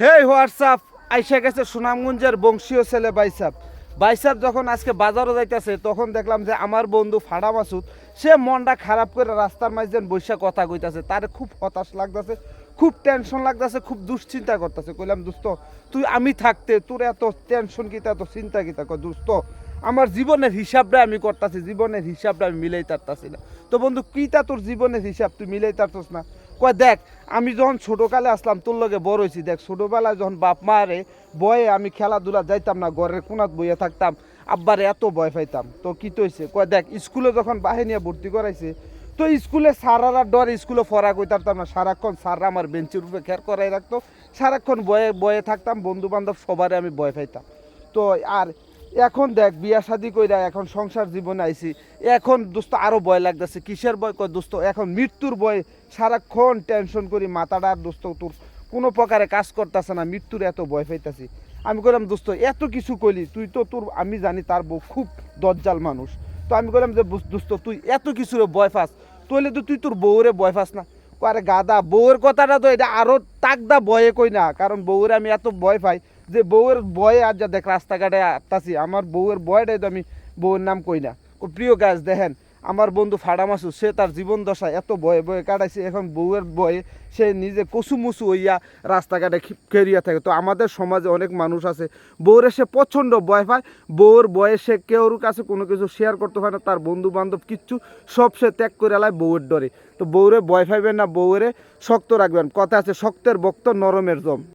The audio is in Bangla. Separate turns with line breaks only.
হে হোয়াটসঅ্যাপ? আইসা গেছে সুনামগঞ্জের বংশীয় ছেলে বাইসাপ বাইসাপ যখন আজকে বাজারে যাইতেছে, তখন দেখলাম যে আমার বন্ধু ফাড়া মাসুদ, সে মনটা খারাপ করে রাস্তার মাঝে বৈশা কথা কইতাছে। তার খুব হতাশ লাগতেছে, খুব টেনশন লাগতেছে, খুব দুশ্চিন্তা করতেছে। কইলাম, দোস্ত, তুই, আমি থাকতে, তোর এত টেনশন কিতা, এত চিন্তা কিতা? কয়, দোস্ত, আমার জীবনের হিসাবটা আমি করতেছি, জীবনের হিসাবটা আমি মিলাই তারতাছি না। তো বন্ধু, কিতা তোর জীবনের হিসাব? তুই মিলাই তারতস না। কয়, দেখ, আমি যখন ছোটোকালে আসলাম, তোর লগে বড় হয়েছি, দেখ, ছোটোবেলায় যখন বাপ মারে বয়ে আমি খেলাধুলা যাইতাম না, ঘরের কোনাত বইয়ে থাকতাম, আব্বারে এত ভয় পাইতাম, তো কি তো হয়েছে কয়, দেখ, স্কুলে যখন বাহিনী ভর্তি করাইছে, তো স্কুলে সারারা ডর স্কুলে ফরা কইতাম না, সারাক্ষণ সাররা আমার বেঞ্চের উপরে খেয়ার করাই রাখতো, সারাক্ষণ বয়ে বয়ে থাকতাম বন্ধু বান্ধব সবারে আমি ভয় পাইতাম। তো আর এখন দেখ, বিয়া শাদি কইরা এখন সংসার জীবনে আইছি। এখন দোস্ত আরও ভয় লাগতেছে, কিসের ভয়? কয় দোস্ত, এখন মৃত্যুর ভয়। সারাক্ষণ টেনশন করি, মাথাটা আর দোস্ত তোর কোনো প্রকারে কাজ করতেছে না, মৃত্যুর এত ভয় পাইতাছি। আমি কইলাম, দোস্ত, এত কিছু কইলি, তুই তো তোর, আমি জানি তার বউ খুব দজ্জাল মানুষ। তো আমি কইলাম যে, দোস্ত তুই এত কিছুর ভয় পাস, তইলে তো তুই তোর বউরে ভয় পাস না। আরে গাদা, বউয়ের কথাটা তো এটা আরও তাকদা ভয়ে কই না, কারণ বউরে আমি এত ভয় পাই যে বউয়ের বয়ে আজ যা দেখ, রাস্তাঘাটে আসতাছি আমার বউয়ের বয়টাই তো আমি বউয়ের নাম কই না। ও প্রিয় গাছ, দেখেন, আমার বন্ধু ফাড়া মাসু সে তার জীবন দশা এত বয়ে বয়ে কাটাইছে, এখন বউয়ের বয়ে সে নিজে কচু মুসু হইয়া রাস্তাঘাটে খেরিয়া থাকে। তো আমাদের সমাজে অনেক মানুষ আছে, বউরে সে প্রচণ্ড ভয় পায়, বউর বয়ে সে কেউর কাছে কোনো কিছু শেয়ার করতে পারে না, তার বন্ধু বান্ধব কিচ্ছু, সব সে ত্যাগ করে আলায় বউয়ের ডরে। তো বউরে ভয় পাইবেন না বউরে শক্ত রাখবেন। কথা আছে, শক্তের বক্ত, নরমের জম।